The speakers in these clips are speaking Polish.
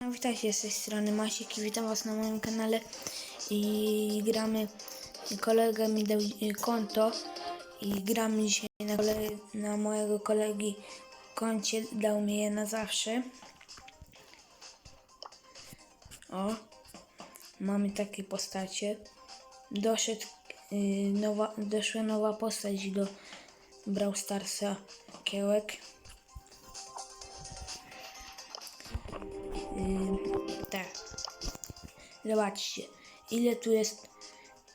No, witajcie z tej strony Masiek i witam was na moim kanale i gramy, kolega mi dał konto i gramy dzisiaj na, kole, na mojego kolegi koncie, dał mi je na zawsze. O, mamy takie postacie. Doszedł, y, nowa, doszła nowa postać do Brawl Starsa Kiełek. Ym, tak. Zobaczcie, ile tu jest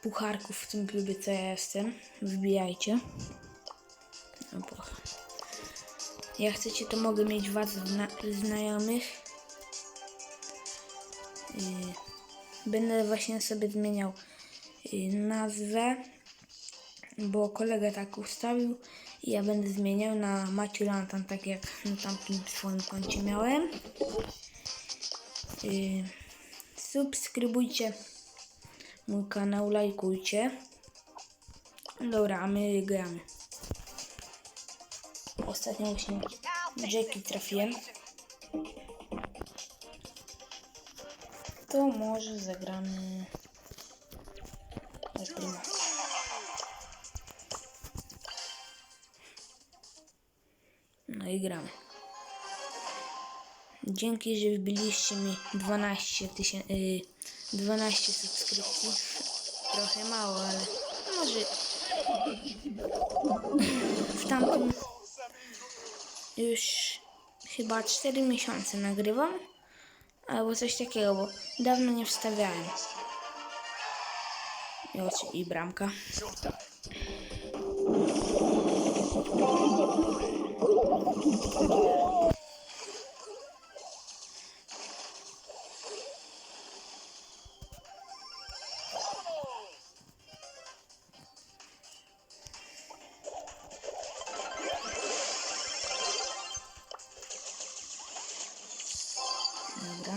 pucharków w tym klubie, co ja jestem. Wbijajcie. Jak chcecie, to mogę mieć was zna znajomych. Będę właśnie sobie zmieniał yy, nazwę, bo kolega tak ustawił i ja będę zmieniał na Maciu tak jak na tamtym swoim koncie miałem. Yy, subskrybujcie mój kanał, lajkujcie. Dobra, a my gramy. Ostatnio właśnie Jackie trafiłem. To może zagramy Primo. No i gramy. Dzięki, że wbiliście mi 12 tysięcy, yy, 12 subskrypcji. Trochę mało, ale może w tamtym już chyba 4 miesiące nagrywam. Albo coś takiego, bo dawno nie wstawiałem. I, i bramka. Dobra.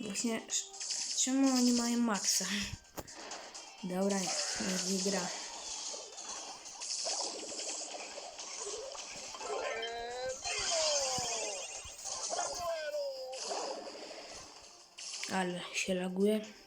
Właśnie, czemu oni mają maksa? Dobra, niech gra. Ale się laguje.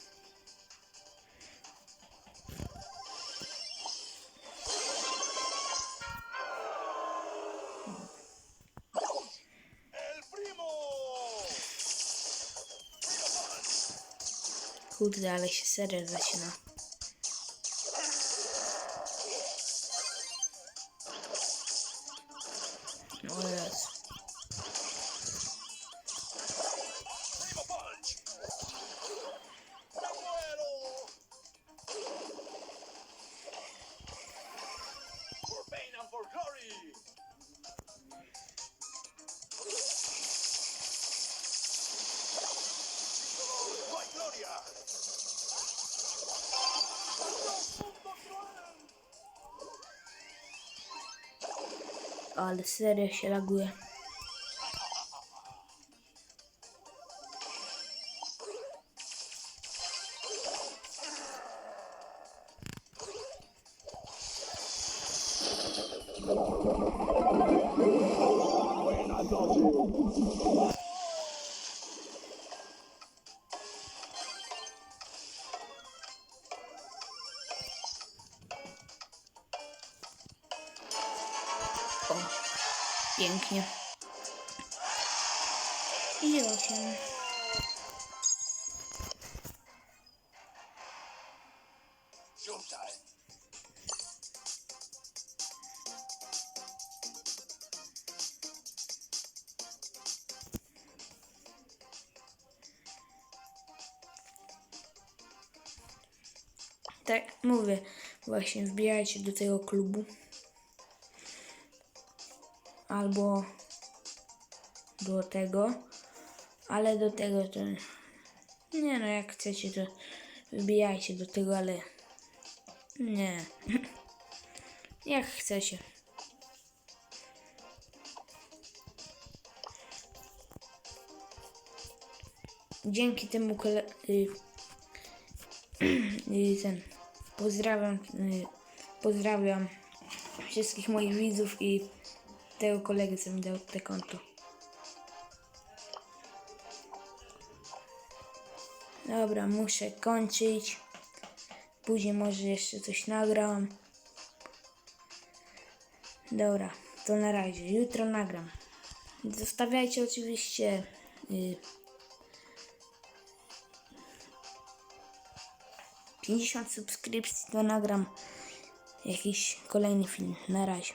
Kurde, ale się serio zaczyna. No Jezu. Ale serio się laguje. O, pięknie. I osiem. Tak, mówię, właśnie wbijajcie do tego klubu. Albo do tego, ale do tego to nie no, jak chcecie to wbijajcie do tego, ale nie. Jak chcecie. Dzięki temu kole... y, i ten pozdrawiam y, pozdrawiam wszystkich moich widzów i tego kolegę co mi dał te konto Dobra, muszę kończyć. Później może jeszcze coś nagram. Dobra, to na razie. Jutro nagram. Zostawiajcie oczywiście y, 50 subskrypcji, to nagram jakiś kolejny film. Na razie.